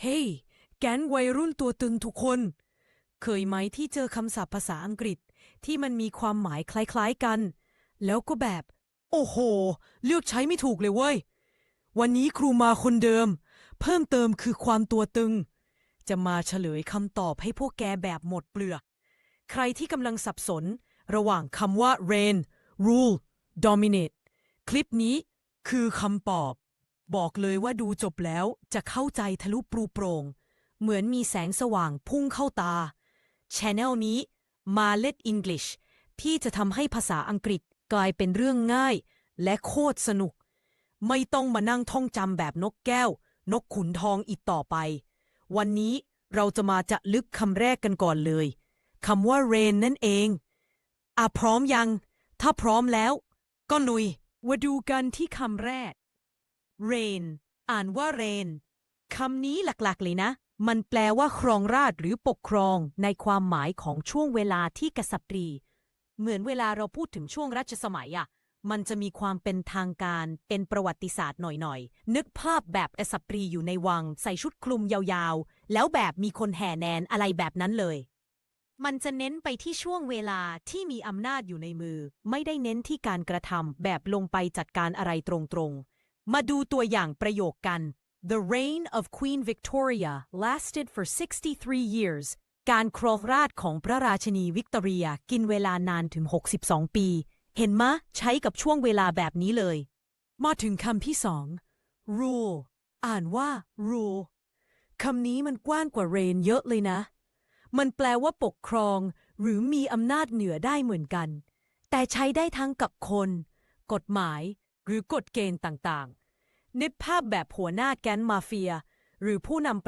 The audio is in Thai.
เฮ้ยแก๊งวัยรุ่นตัวตึงทุกคน เคยไหมที่เจอคำศัพท์ภาษาอังกฤษที่มันมีความหมายคล้ายๆกัน แล้วก็แบบ โอ้โห เลือกใช้ไม่ถูกเลยเว้ย วันนี้ครูมาคนเดิม เพิ่มเติมคือความตัวตึง จะมาเฉลยคำตอบให้พวกแกแบบหมดเปลือก ใครที่กำลังสับสน ระหว่างคำว่า reign rule dominate คลิปนี้คือคำตอบ บอกเลยว่าดูจบแล้วจะเข้าใจทะลุปรูโปร่ง เหมือนมีแสงสว่างพุ่งเข้าตา Channel นี้มาเล็ด English ที่จะทำให้ภาษาอังกฤษกลายเป็นเรื่องง่าย และโคตรสนุก ไม่ต้องมานั่งท่องจำแบบนกแก้ว นกขุนทองอีกต่อไป วันนี้เราจะมาจะลึกคำแรกกันก่อนเลยคำว่า rain นั่นเองอะพร้อมยัง ถ้าพร้อมแล้ว ก็ลุยมาดูกันที่คำแรก rain อ่านว่า rain คำนี้หลักๆ เลยนะ มันแปลว่าครองราชหรือปกครองในความหมายของช่วงเวลาที่กษัตริย์เหมือนเวลาเราพูดถึงช่วงรัชสมัยอะมันจะมีความเป็นทางการเป็นประวัติศาสตร์หน่อยๆ นึกภาพแบบกษัตริย์อยู่ในวัง ใส่ชุดคลุมยาวๆ แล้วแบบมีคนแห่แนนอะไรแบบนั้นเลย มันจะเน้นไปที่ช่วงเวลาที่มีอำนาจอยู่ในมือ ไม่ได้เน้นที่การกระทำแบบลงไปจัดการอะไรตรงๆ มาดูตัวอย่างประโยคกัน The reign of Queen Victoria lasted for 63 years การครองราชย์ของพระราชนีวิกตอเรียกินเวลานานถึง 62 ปี เห็นมะ ใช้กับช่วงเวลาแบบนี้เลย มาถึงคำที่สอง rule อ่านว่า rule คำนี้มันกว้างกว่า reign เยอะเลยนะ มันแปลว่าปกครอง หรือมีอำนาจเหนือได้เหมือนกัน แต่ใช้ได้ทั้งกับคน กฎหมาย หรือกฎเกณฑ์ต่างๆนึกภาพแบบหัวหน้าแก๊งมาเฟีย หรือผู้นำประ